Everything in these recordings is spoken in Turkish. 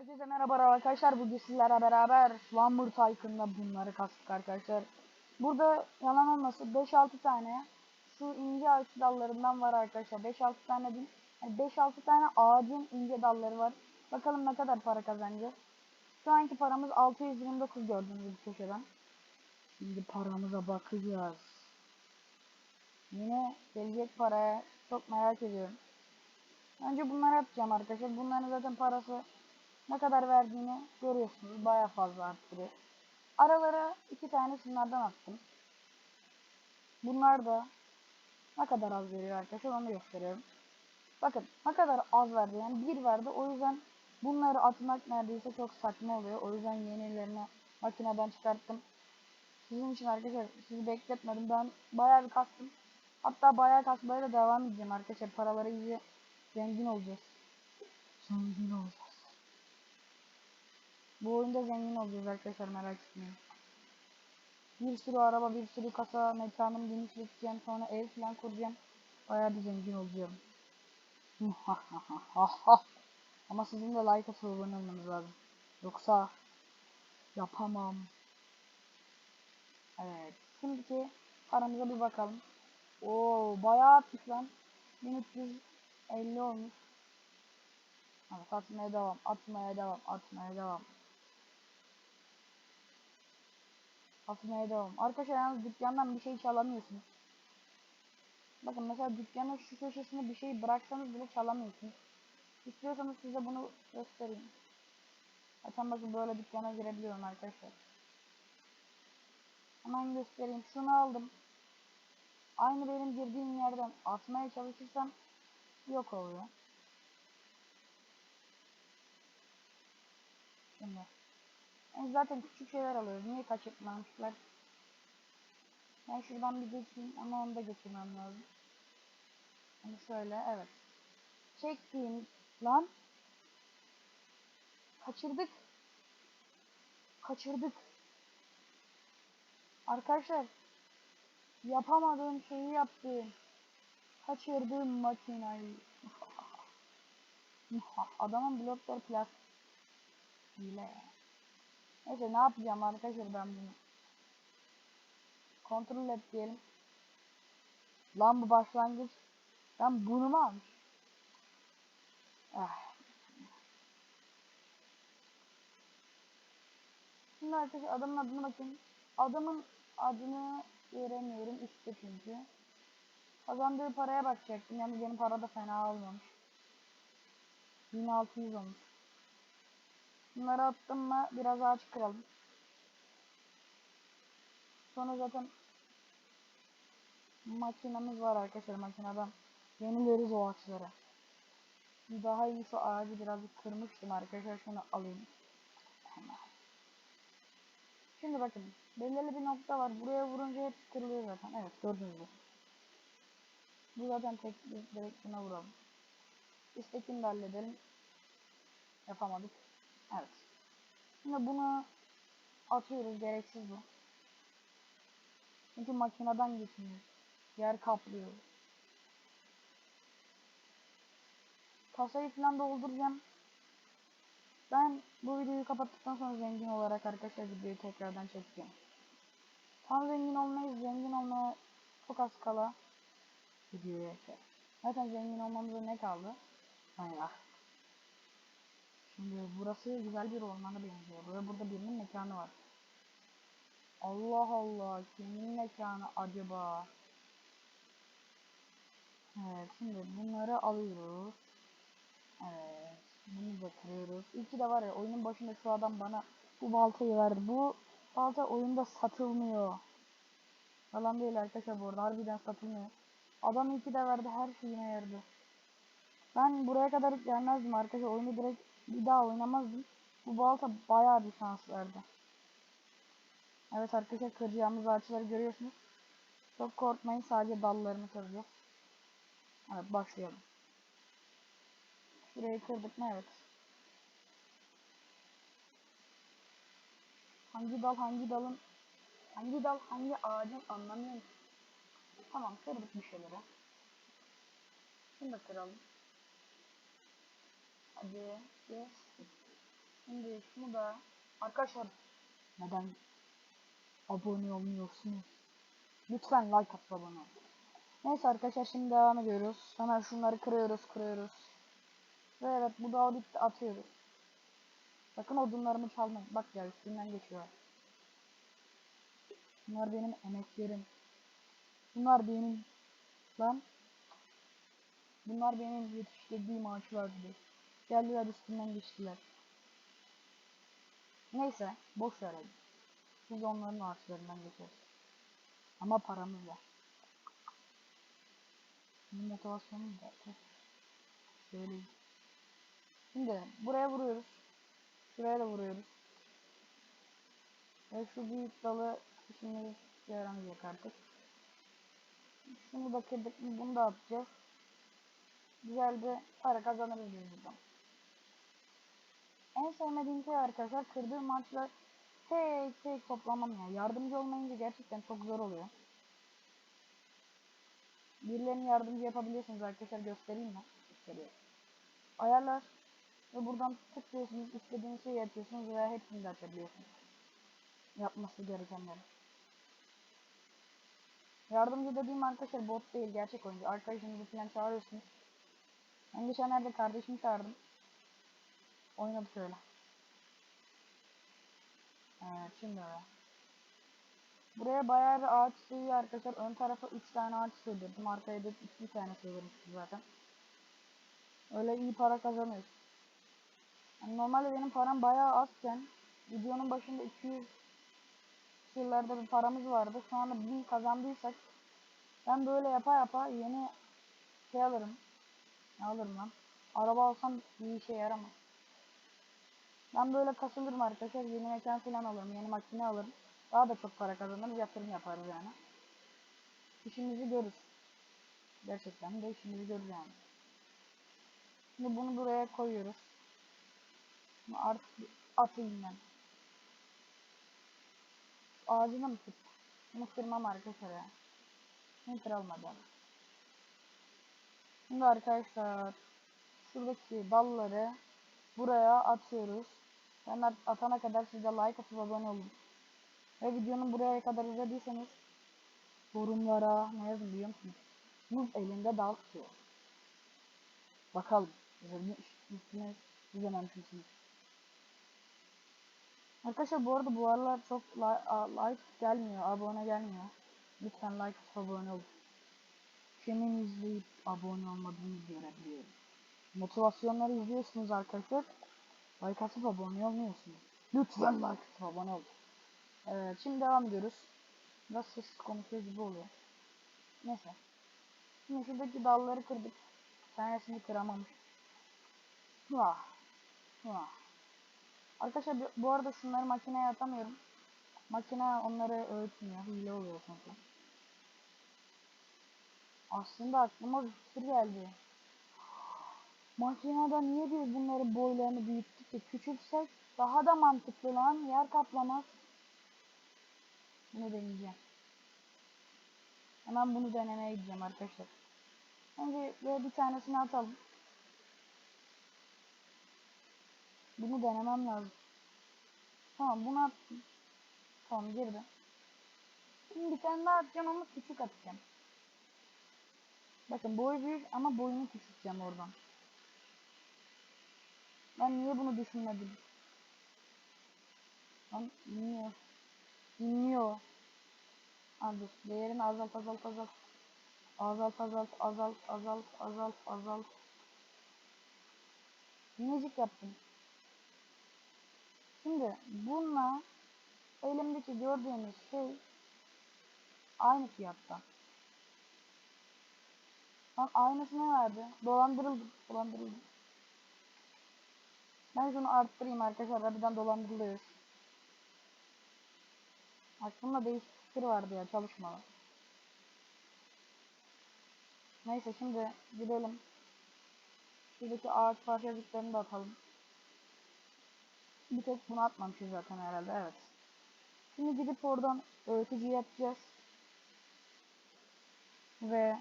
Herkese merhaba arkadaşlar. Bugün sizlerle beraber Slumber Tycoon'da bunları kastık arkadaşlar. Burada yalan olmasın 5-6 tane şu ince ağaç dallarından var arkadaşlar. 5-6 tane değil. Yani 5-6 tane ağacın ince dalları var. Bakalım ne kadar para kazanacağız. Şu anki paramız 629 gördüğünüz gibi köşeden. Şimdi paramıza bakacağız. Yine gelecek paraya çok merak ediyorum. Önce bunları yapacağım arkadaşlar. Bunların zaten parası ne kadar verdiğini görüyorsunuz. Baya fazla arttırıyor. Aralara iki tane şunlardan attım. Bunlar da ne kadar az veriyor arkadaşlar onu gösteriyorum. Bakın ne kadar az verdi yani bir verdi. O yüzden bunları atmak neredeyse çok saçma oluyor. O yüzden yenilerini makineden çıkarttım. Sizin için arkadaşlar sizi bekletmedim. Ben bayağı bir kastım. Hatta bayağı kasmaya da devam edeceğim arkadaşlar. Paraları iyice zengin olacağız. Zengin olacağız. Bu oyunda zengin olacağız arkadaşlar merak etmeyin. Bir sürü araba, bir sürü kasa, mekanımı genişleteceğim. Sonra ev falan kuracağım. Bayağı bir zengin olacağım. Ama sizin de like atıp abone olmanız lazım. Yoksa yapamam. Evet. Şimdiki paramıza bir bakalım. Oo bayağı atmış lan. 1350 olmuş. Evet atmaya devam, atmaya devam, atmaya devam. Atmaya devam. Arkadaşlar yalnız dükkandan bir şey çalamıyorsunuz. Bakın mesela dükkanın şu köşesine bir şey bıraksanız bile çalamıyorsunuz. İstiyorsanız size bunu göstereyim. Zaten bakın böyle dükkana girebiliyorum arkadaşlar. Hemen göstereyim. Şunu aldım. Aynı benim girdiğim yerden atmaya çalışırsam yok oluyor. Şimdi. Yani zaten küçük şeyler alıyoruz. Niye kaçırtmamışlar? Ben şuradan bir geçeyim ama onu da geçirmem lazım. Hani şöyle evet. Çektiğim lan. Kaçırdık. Kaçırdık. Arkadaşlar yapamadığım şeyi yaptım. Kaçırdım makinayı. Adamın blokları plastik. Hile. Neyse ne yapacağım arkadaşlar ben bunu. Kontrol et diyelim. Lan bu başlangıç. Ben bunu mu almış? Ah. Şimdi arkadaşlar adamın adına bakın. Adamın adını göremiyorum işte çünkü. Kazandığı paraya bakacaktım. Yani benim para da fena olmamış. 1600 olmuş. Bunları attım mı biraz ağaç kıralım. Sonra zaten makinamız var arkadaşlar makineden. Yenileriz o ağaçları. Daha iyi şu ağacı birazcık kırmıştım arkadaşlar. Şunu alayım. Şimdi bakın. Belirli bir nokta var. Buraya vurunca hepsi kırılıyor zaten. Evet gördünüz mü? Bu zaten tek direkt buna vuralım. İstekini de halledelim. Yapamadık. Evet. Şimdi bunu atıyoruz. Gereksiz bu. Çünkü makineden geçmiyor. Yer kaplıyor. Kasayı falan dolduracağım. Ben bu videoyu kapattıktan sonra zengin olarak arkadaşlar videoyu tekrardan çekeceğim. Tam zengin olmayız. Zengin olmaya çok az kala videoya şey. Zaten zengin olmamıza ne kaldı? Bayağı. Şimdi burası güzel bir ormana benziyor. Ve burada birinin mekanı var. Allah Allah. Kimin mekanı acaba? Evet şimdi bunları alıyoruz. Evet. Bunu da kırıyoruz. İyi ki de var ya oyunun başında şu adam bana bu baltayı verdi. Bu balta oyunda satılmıyor. Yalan değil arkadaşlar bu arada. Harbiden satılmıyor. Adam iyi ki de verdi. Her şeyine yardı. Ben buraya kadar gelmezdim arkadaşlar. Oyunu direkt bir daha oynamazdım. Bu balta bayağı bir şans verdi. Evet arkadaşlar kıracağımız ağaçları görüyorsunuz. Çok korkmayın sadece dallarını kıracağız. Evet başlayalım. Şurayı kırdık mı? Evet. Hangi dal hangi dalın hangi dal hangi ağacın anlamıyorum. Tamam kırdık bir şeyleri. Da kıralım. Hadi yes. Şimdi şunu da arkadaşlar neden abone olmuyorsunuz? Lütfen like at abone ol. Neyse arkadaşlar şimdi devam ediyoruz. Hemen şunları kırıyoruz kırıyoruz. Ve evet bu dağı bitti atıyoruz. Sakın odunlarımı çalmayın. Bak ya üstünden geçiyor. Bunlar benim emeklerim. Bunlar benim lan. Bunlar benim yetiştirdiğim ağaçlardı. Geldiler üstünden geçtiler. Neyse boş ver hadi. Biz onların ağaçlarından geçeriz. Ama paramız var. Bunun motivasyonumuz var. Söyleyeyim. Şimdi buraya vuruyoruz. Şuraya da vuruyoruz. Ve şu büyük dalı şimdi yaramayacak artık. Şunu da mı bunu da atacağız. Güzel bir para kazanırız biz buradan. En sevmediğim şey arkadaşlar kırdığım maçlar tek tek toplamam ya. Yardımcı olmayınca gerçekten çok zor oluyor. Birilerine yardımcı yapabiliyorsunuz arkadaşlar göstereyim mi? Gösteriyorum. Ayarlar ve buradan tıklıyorsunuz istediğiniz şeyi yapıyorsunuz veya hepsini de açabiliyorsunuz. Yapması gerekenleri. Yardımcı dediğim arkadaşlar bot değil gerçek oyuncu. Arkadaşınızı falan çağırıyorsunuz. Ben geçenlerde kardeşimi çağırdım. Oynadık öyle. Evet şimdi öyle. Buraya bayağı bir ağaç sığıyor arkadaşlar. Ön tarafa 3 tane ağaç sığdırdım. Arkaya da 2 tane sığdırmıştım zaten. Öyle iyi para kazanıyoruz. Yani normalde benim param bayağı azken videonun başında 200 yıllarda bir paramız vardı. Şu anda 1000 kazandıysak ben böyle yapa yapa yeni şey alırım. Ne alırım lan? Araba alsam bir işe yaramaz. Ben böyle kasılırım arkadaşlar. Yeni mekan falan alırım. Yeni makine alırım. Daha da çok para kazanırız. Yatırım yaparız yani. İşimizi görürüz. Gerçekten de işimizi görürüz yani. Şimdi bunu buraya koyuyoruz. Bunu artık atayım ben. Ağacını mı tut? Bunu arkadaşlar ya. Bunu kıralmadım. Şimdi arkadaşlar şuradaki dalları buraya atıyoruz. Ben at atana kadar siz de like atıp abone olun. Ve videonun buraya kadar izlediyseniz yorumlara ne yazın biliyor musunuz? Muz elinde dal tutuyor. Bakalım. Misiniz? İzlememiş misiniz? Arkadaşlar bu arada bu aralar çok li like gelmiyor, abone gelmiyor. Lütfen like atıp abone olun. Kimin izleyip abone olmadığını görebiliyorum. Motivasyonları izliyorsunuz arkadaşlar. Like atıp abone olmuyorsunuz. Lütfen like atıp abone olun. Evet şimdi devam ediyoruz. Biraz sessiz konuşuyor gibi oluyor. Neyse. Şimdi şuradaki dalları kırdık. Tanesini kıramamış. Vah. Vah. Arkadaşlar bu arada şunları makineye atamıyorum. Makine onları öğütmüyor. Hile oluyor çünkü. Aslında aklıma bir fikir geldi. Makinede niye biz bunların boylarını büyüttük de küçültsek daha da mantıklı lan yer kaplamaz. Bunu deneyeceğim. Hemen bunu denemeye gideceğim arkadaşlar. Önce böyle bir tanesini atalım. Bunu denemem lazım. Tamam bunu attım. Tamam girdi. Şimdi bir tane daha atacağım ama küçük atacağım. Bakın boy büyük ama boyunu küçülteceğim oradan. Ben niye bunu düşünmedim? Lan inmiyor. İnmiyor. Hadi değerini azalt azalt azalt. Azalt azalt azalt azalt azalt azalt. Minicik yaptım. Şimdi bununla elimdeki gördüğünüz şey aynı fiyatta. Bak aynısını verdi. Dolandırıldım. Dolandırıldım. Ben şunu arttırayım arkadaşlar. Harbiden dolandırılıyoruz. Aklımda değişik fikir vardı ya çalışmalı. Neyse şimdi gidelim. Şuradaki ağaç parçacıklarını da atalım. Bir tek bunu atmamışız zaten herhalde evet. Şimdi gidip oradan öğütücü yapacağız. Ve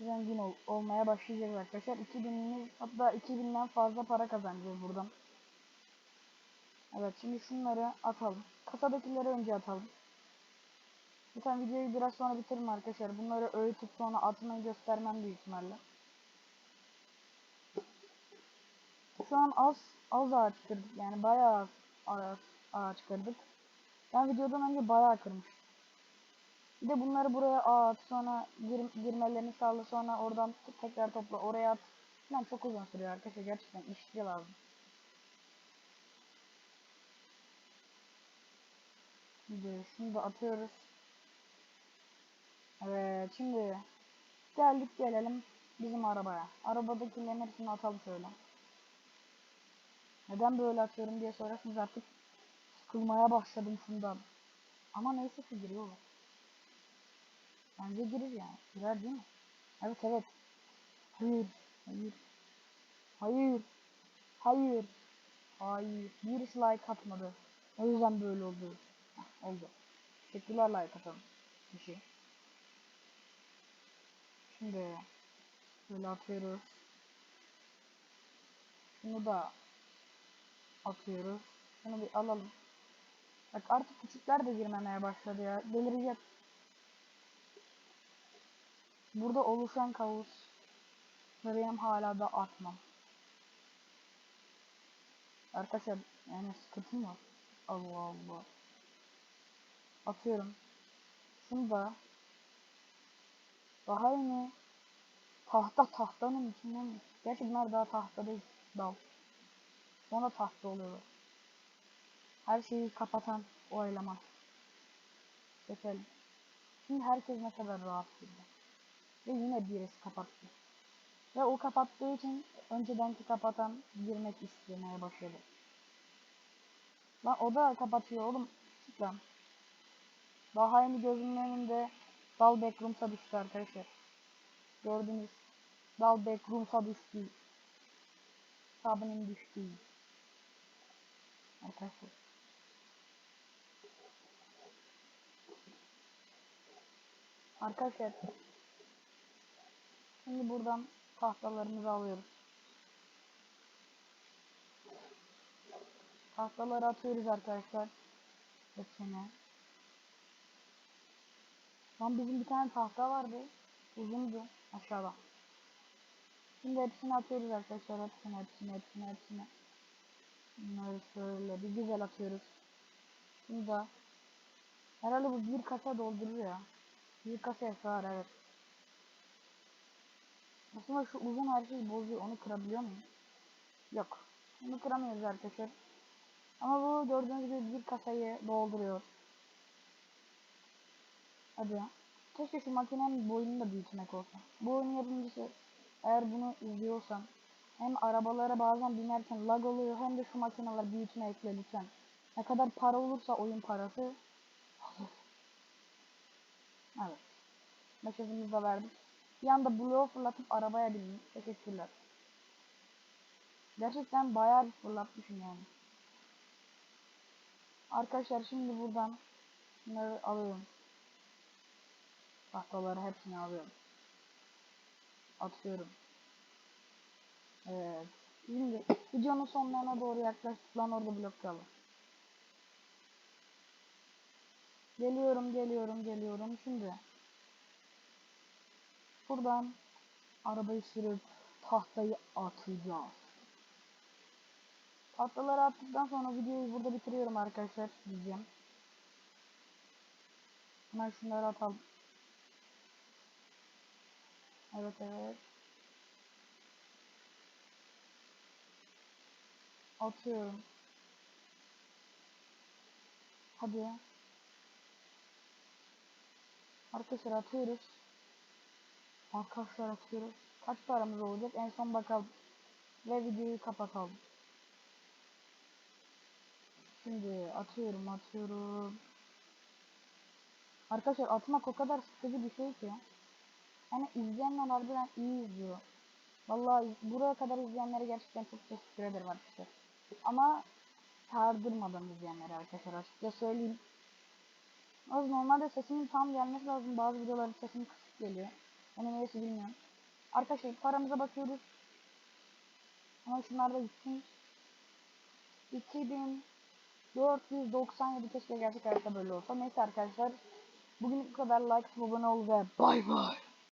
zengin ol olmaya başlayacağız arkadaşlar. 2000'imiz hatta 2000'den fazla para kazanacağız buradan. Evet şimdi şunları atalım. Kasadakileri önce atalım. Lütfen videoyu biraz sonra bitiririm arkadaşlar. Bunları öğütüp sonra atmayı göstermem büyük ihtimalle. Şu an az az ağaç kırdık yani bayağı az ağaç, ağaç kırdık. Ben videodan önce bayağı kırmıştım. Bir de bunları buraya at sonra gir, girmelerini sağla sonra oradan tekrar topla oraya at. Yani çok uzun sürüyor arkadaşlar gerçekten işçi lazım. Şimdi şunu da atıyoruz. Evet şimdi geldik gelelim bizim arabaya. Arabadakilerin hepsini atalım şöyle. Neden böyle atıyorum diye sorarsanız artık sıkılmaya başladım şundan. Ama neyse ki giriyor. Bence girir yani. Girer değil mi? Evet evet. Hayır. Hayır. Hayır. Hayır. Hayır. Birisi like atmadı. O yüzden böyle oldu. Heh, oldu. Teşekkürler like atalım. Bir şey. Şimdi böyle atıyoruz. Şunu da atıyoruz. Şunu bir alalım. Bak artık küçükler de girmemeye başladı ya. Delirecek. Burada oluşan kaos ve benim hala da atmam. Arkadaşlar yani sıkıntım var. Allah Allah. Atıyorum. Şunu da daha yeni tahta tahtanın içinden mi? Gerçi bunlar daha tahta değil. Dal. Sonra tahta oluyorlar. Her şeyi kapatan o eleman. Geçelim. Şimdi herkes ne kadar rahat burada. Ve yine birisi kapattı. Ve o kapattığı için öncedenki kapatan girmek istemeye başladı. Lan o da kapatıyor oğlum. Çık lan. Daha yeni gözümün önünde Dal Backrooms'a düştü arkadaşlar. Gördünüz. Dal Backrooms'a düştü. Sabının düştü. Arkadaşlar. Arkadaşlar. Şimdi buradan tahtalarımızı alıyoruz. Tahtaları atıyoruz arkadaşlar. Hepsine. Lan bizim bir tane tahta vardı. Uzundu. Aşağıda. Şimdi hepsini atıyoruz arkadaşlar. Hepsini, hepsini, hepsini, hepsini. Bunları şöyle bir güzel atıyoruz. Bunu da. Herhalde bu bir kasa doldurur ya. Bir kasa sığar evet. Aslında şu uzun her şeyi bozuyor. Onu kırabiliyor muyum? Yok. Bunu kıramıyoruz arkadaşlar. Ama bu gördüğünüz gibi bir kasayı dolduruyor. Hadi. Keşke şu makinenin boyunu da büyütmek olsa. Bu oyun yapımcısı eğer bunu izliyorsan hem arabalara bazen binerken lag oluyor hem de şu makineler büyütme ekle lütfen. Ne kadar para olursa oyun parası hazır. Evet. Mesajımızı da verdik. Bir anda bloğu fırlatıp arabaya bindim. Teşekkürler. Gerçekten bayağı bir fırlatmışım yani. Arkadaşlar şimdi buradan bunları alıyorum. Tahtaları hepsini alıyorum. Atıyorum. Evet. Şimdi videonun sonlarına doğru yaklaştık lan orada blok. Geliyorum geliyorum geliyorum şimdi. Buradan arabayı sürüp tahtayı atacağız. Tahtaları attıktan sonra videoyu burada bitiriyorum arkadaşlar diyeceğim. Hemen şunları atalım. Evet evet. Atıyorum. Hadi. Arkadaşlar atıyoruz. Arkadaşlar atıyoruz. Kaç paramız olacak en son bakalım. Ve videoyu kapatalım. Şimdi atıyorum atıyorum. Arkadaşlar atmak o kadar sıkıcı bir şey ki. Yani izleyenler harbiden iyi izliyor. Vallahi buraya kadar izleyenlere gerçekten çok teşekkür ederim arkadaşlar. Ama sardırmadan izleyenlere arkadaşlar açıkça söyleyeyim. Az normalde sesimin tam gelmesi lazım. Bazı videoların sesim kısık geliyor. Onu neyse bilmiyorum. Arkadaşlar paramıza bakıyoruz. Ama şunlar da gitsin. 2000 497 keşke gerçek hayatta böyle olsa. Neyse arkadaşlar. Bugün bu kadar like, abone ol ve bay bay.